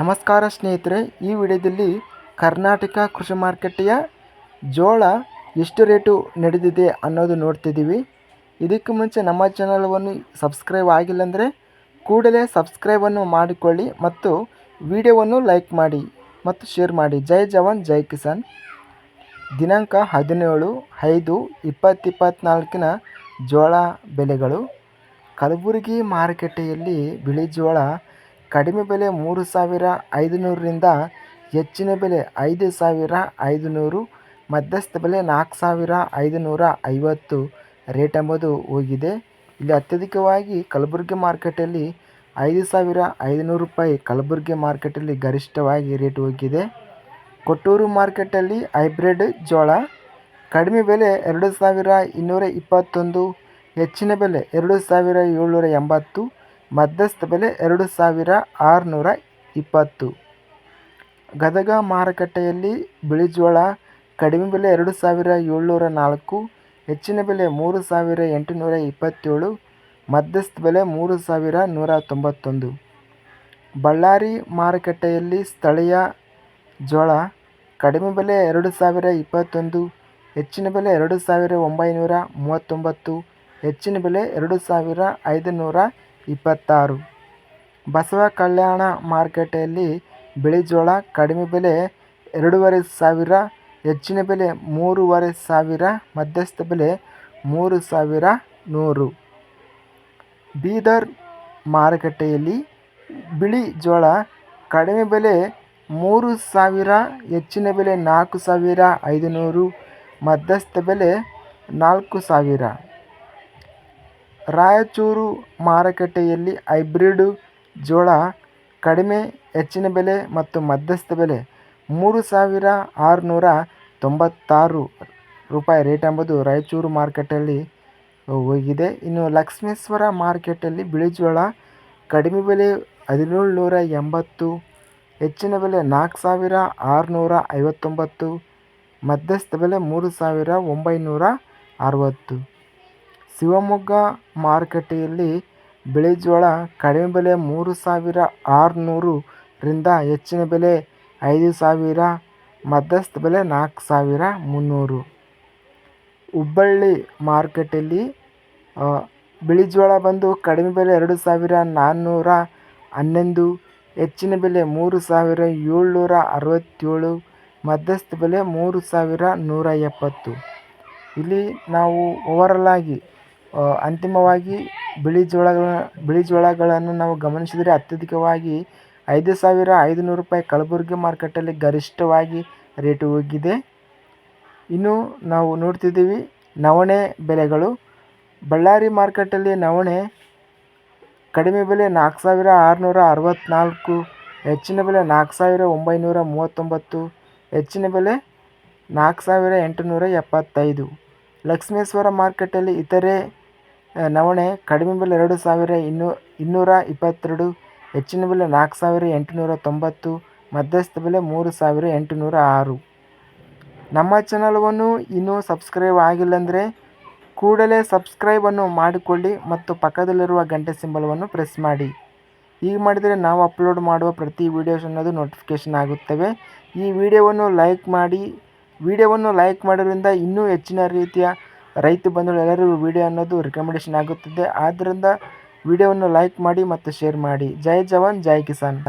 ನಮಸ್ಕಾರ ಸ್ನೇಹಿತರೆ, ಈ ವಿಡಿಯೋದಲ್ಲಿ ಕರ್ನಾಟಕ ಕೃಷಿ ಮಾರುಕಟ್ಟೆಯ ಜೋಳ ಎಷ್ಟು ರೇಟು ನಡೆದಿದೆ ಅನ್ನೋದು ನೋಡ್ತಿದ್ದೀವಿ. ಇದಕ್ಕೂ ಮುಂಚೆ ನಮ್ಮ ಚಾನಲ್ವನ್ನು ಸಬ್ಸ್ಕ್ರೈಬ್ ಆಗಿಲ್ಲ ಅಂದರೆ ಕೂಡಲೇ ಸಬ್ಸ್ಕ್ರೈಬನ್ನು ಮಾಡಿಕೊಳ್ಳಿ ಮತ್ತು ವಿಡಿಯೋವನ್ನು ಲೈಕ್ ಮಾಡಿ ಮತ್ತು ಶೇರ್ ಮಾಡಿ. ಜೈ ಜವಾನ್, ಜೈ ಕಿಸಾನ್. ದಿನಾಂಕ ಹದಿನೇಳು, ಐದು, ಇಪ್ಪತ್ತು ಇಪ್ಪತ್ತ್ನಾಲ್ಕಿನ ಜೋಳ ಬೆಲೆಗಳು. ಕಲಬುರಗಿ ಮಾರುಕಟ್ಟೆಯಲ್ಲಿ ಬಿಳಿ ಜೋಳ ಕಡಿಮೆ ಬೆಲೆ ಮೂರು ಸಾವಿರ ಐದುನೂರರಿಂದ ಹೆಚ್ಚಿನ ಬೆಲೆ ಐದು ಸಾವಿರ ಐದುನೂರು, ಮಧ್ಯಸ್ಥ ಬೆಲೆ ನಾಲ್ಕು ಸಾವಿರ ಐದುನೂರ ಐವತ್ತು ರೇಟ್ ಎಂಬುದು ಹೋಗಿದೆ. ಇಲ್ಲಿ ಅತ್ಯಧಿಕವಾಗಿ ಕಲಬುರಗಿ ಮಾರ್ಕೆಟಲ್ಲಿ ಐದು ಸಾವಿರ ಐದುನೂರು ರೂಪಾಯಿ ಕಲಬುರಗಿ ಮಾರ್ಕೆಟಲ್ಲಿ ಗರಿಷ್ಠವಾಗಿ ರೇಟ್ ಹೋಗಿದೆ. ಕೊಟ್ಟೂರು ಮಾರ್ಕೆಟಲ್ಲಿ ಹೈಬ್ರಿಡ್ ಜೋಳ ಕಡಿಮೆ ಬೆಲೆ ಎರಡು ಸಾವಿರ ಇನ್ನೂರ ಇಪ್ಪತ್ತೊಂದು, ಹೆಚ್ಚಿನ ಬೆಲೆ ಎರಡು ಸಾವಿರ ಏಳ್ನೂರ ಎಂಬತ್ತು ಮಧ್ಯಸ್ಥ ಬೆಲೆ ಎರಡು ಸಾವಿರ ಆರುನೂರ ಇಪ್ಪತ್ತು. ಗದಗ ಮಾರುಕಟ್ಟೆಯಲ್ಲಿ ಬಿಳಿ ಜೋಳ ಕಡಿಮೆ ಬೆಲೆ ಎರಡು ಸಾವಿರ ಏಳ್ನೂರ ನಾಲ್ಕು, ಹೆಚ್ಚಿನ ಬೆಲೆ ಮೂರು ಸಾವಿರ ಎಂಟುನೂರ ಇಪ್ಪತ್ತೇಳು, ಮಧ್ಯಸ್ಥ ಬೆಲೆ ಮೂರು ಸಾವಿರ ನೂರ ತೊಂಬತ್ತೊಂದು. ಬಳ್ಳಾರಿ ಮಾರುಕಟ್ಟೆಯಲ್ಲಿ ಸ್ಥಳೀಯ ಜೋಳ ಕಡಿಮೆ ಬೆಲೆ ಎರಡು ಸಾವಿರ ಇಪ್ಪತ್ತೊಂದು, ಹೆಚ್ಚಿನ ಬೆಲೆ ಎರಡು ಸಾವಿರ ಒಂಬೈನೂರ ಮೂವತ್ತೊಂಬತ್ತು, ಹೆಚ್ಚಿನ ಬೆಲೆ ಎರಡು ಸಾವಿರ ಐದುನೂರ ಇಪ್ಪತ್ತಾರು. ಬಸವ ಕಲ್ಯಾಣ ಮಾರುಕಟ್ಟೆಯಲ್ಲಿ ಬಿಳಿ ಜೋಳ ಕಡಿಮೆ ಬೆಲೆ ಎರಡೂವರೆ ಸಾವಿರ, ಹೆಚ್ಚಿನ ಬೆಲೆ ಮೂರುವರೆ ಸಾವಿರ, ಮಧ್ಯಸ್ಥ ಬೆಲೆ ಮೂರು ಸಾವಿರ ನೂರು. ಬೀದರ್ ಮಾರುಕಟ್ಟೆಯಲ್ಲಿ ಬಿಳಿ ಜೋಳ ಕಡಿಮೆ ಬೆಲೆ ಮೂರು ಸಾವಿರ, ಹೆಚ್ಚಿನ ಬೆಲೆ ನಾಲ್ಕು ಸಾವಿರ ಐದುನೂರು, ಮಧ್ಯಸ್ಥ ಬೆಲೆ ನಾಲ್ಕು ಸಾವಿರ. ರಾಯಚೂರು ಮಾರುಕಟ್ಟೆಯಲ್ಲಿ ಹೈಬ್ರಿಡ್ ಜೋಳ ಕಡಿಮೆ, ಹೆಚ್ಚಿನ ಬೆಲೆ ಮತ್ತು ಮಧ್ಯಸ್ಥ ಬೆಲೆ. ಮೂರು ಸಾವಿರ ಆರುನೂರ ತೊಂಬತ್ತಾರು ರೂಪಾಯಿ ರೇಟ್ ಎಂಬುದು ರಾಯಚೂರು ಮಾರುಕಟ್ಟೆಯಲ್ಲಿ ಹೋಗಿದೆ. ಇನ್ನು ಲಕ್ಷ್ಮೇಶ್ವರ ಮಾರ್ಕೆಟಲ್ಲಿ ಬಿಳಿ ಜೋಳ ಕಡಿಮೆ ಬೆಲೆ ಹದಿನೇಳು ನೂರ ಎಂಬತ್ತು, ಹೆಚ್ಚಿನ ಬೆಲೆ ನಾಲ್ಕು ಸಾವಿರ ಆರುನೂರ ಐವತ್ತೊಂಬತ್ತು, ಮಧ್ಯಸ್ಥ ಬೆಲೆ ಮೂರು ಸಾವಿರ ಒಂಬೈನೂರ ಅರವತ್ತು. ಶಿವಮೊಗ್ಗ ಮಾರುಕಟ್ಟೆಯಲ್ಲಿ ಬಿಳಿ ಜೋಳ ಕಡಿಮೆ ಬೆಲೆ ಮೂರು ಸಾವಿರ ಆರುನೂರರಿಂದ ಹೆಚ್ಚಿನ ಬೆಲೆ ಐದು ಸಾವಿರ, ಮಧ್ಯಸ್ಥ ಬೆಲೆ ನಾಲ್ಕು ಸಾವಿರ ಮುನ್ನೂರು. ಹುಬ್ಬಳ್ಳಿ ಮಾರುಕಟ್ಟೆಯಲ್ಲಿ ಬಿಳಿ ಜೋಳ ಬಂದು ಕಡಿಮೆ ಬೆಲೆ ಎರಡು ಸಾವಿರ ನಾನ್ನೂರ ಹನ್ನೊಂದು, ಹೆಚ್ಚಿನ ಬೆಲೆ ಮೂರು ಸಾವಿರ ಏಳ್ನೂರ ಅರವತ್ತೇಳು, ಮಧ್ಯಸ್ಥ ಬೆಲೆ ಮೂರು ಸಾವಿರ ನೂರ ಎಪ್ಪತ್ತು. ಇಲ್ಲಿ ನಾವು ಓವರಲ್ ಆಗಿ ಅಂತಿಮವಾಗಿ ಬಿಳಿ ಜೋಳಗಳ, ಬಿಳಿ ಜೋಳಗಳನ್ನು ನಾವು ಗಮನಿಸಿದರೆ ಅತ್ಯಧಿಕವಾಗಿ ಐದು ಸಾವಿರ ಐದುನೂರು ರೂಪಾಯಿ ಕಲಬುರಗಿ ಮಾರ್ಕೆಟಲ್ಲಿ ಗರಿಷ್ಠವಾಗಿ ರೇಟ್ ಹೋಗಿದೆ. ಇನ್ನು ನಾವು ನೋಡ್ತಿದ್ದೀವಿ ನವಣೆ ಬೆಲೆಗಳು. ಬಳ್ಳಾರಿ ಮಾರ್ಕೆಟಲ್ಲಿ ನವಣೆ ಕಡಿಮೆ ಬೆಲೆ ನಾಲ್ಕು ಸಾವಿರ ಆರುನೂರ ಅರವತ್ತ್ನಾಲ್ಕು ಹೆಚ್ಚಿನ ಬೆಲೆ ನಾಲ್ಕು ಸಾವಿರ ಒಂಬೈನೂರ ಮೂವತ್ತೊಂಬತ್ತು, ಹೆಚ್ಚಿನ ಬೆಲೆ ನಾಲ್ಕು ಸಾವಿರ ಎಂಟುನೂರ ಎಪ್ಪತ್ತೈದು. ಲಕ್ಷ್ಮೇಶ್ವರ ಮಾರ್ಕೆಟಲ್ಲಿ ಇತರೆ ನವಣೆ ಕಡಿಮೆ ಬೆಲೆ ಎರಡು ಸಾವಿರ ಇನ್ನೂ ಇನ್ನೂರ ಇಪ್ಪತ್ತೆರಡು, ಹೆಚ್ಚಿನ ಬೆಲೆ ನಾಲ್ಕು ಸಾವಿರ ಎಂಟುನೂರ ತೊಂಬತ್ತು, ಮಧ್ಯಸ್ಥ ಬೆಲೆ ಮೂರು ಸಾವಿರ ಎಂಟುನೂರ ಆರು. ನಮ್ಮ ಚಾನಲ್ವನ್ನು ಇನ್ನೂ ಸಬ್ಸ್ಕ್ರೈಬ್ ಆಗಿಲ್ಲಂದರೆ ಕೂಡಲೇ ಸಬ್ಸ್ಕ್ರೈಬನ್ನು ಮಾಡಿಕೊಳ್ಳಿ ಮತ್ತು ಪಕ್ಕದಲ್ಲಿರುವ ಗಂಟೆ ಸಿಂಬಲವನ್ನು ಪ್ರೆಸ್ ಮಾಡಿ. ಈಗ ಮಾಡಿದರೆ ನಾವು ಅಪ್ಲೋಡ್ ಮಾಡುವ ಪ್ರತಿ ವೀಡಿಯೋಸ್ ಅನ್ನೋದು ನೋಟಿಫಿಕೇಷನ್ ಆಗುತ್ತವೆ. ಈ ವಿಡಿಯೋವನ್ನು ಲೈಕ್ ಮಾಡಿ, ವಿಡಿಯೋವನ್ನು ಲೈಕ್ ಮಾಡೋದ್ರಿಂದ ಇನ್ನೂ ಹೆಚ್ಚಿನ ರೀತಿಯ ರೈತ ಬಂಧುಗಳು ಎಲ್ಲರಿಗೂ ವಿಡಿಯೋ ಅನ್ನೋದು ರೆಕಮೆಂಡೇಶನ್ ಆಗುತ್ತದೆ. ಆದ್ದರಿಂದ ವಿಡಿಯೋವನ್ನು ಲೈಕ್ ಮಾಡಿ ಮತ್ತು ಶೇರ್ ಮಾಡಿ. ಜೈ ಜವಾನ್, ಜೈ ಕಿಸಾನ್.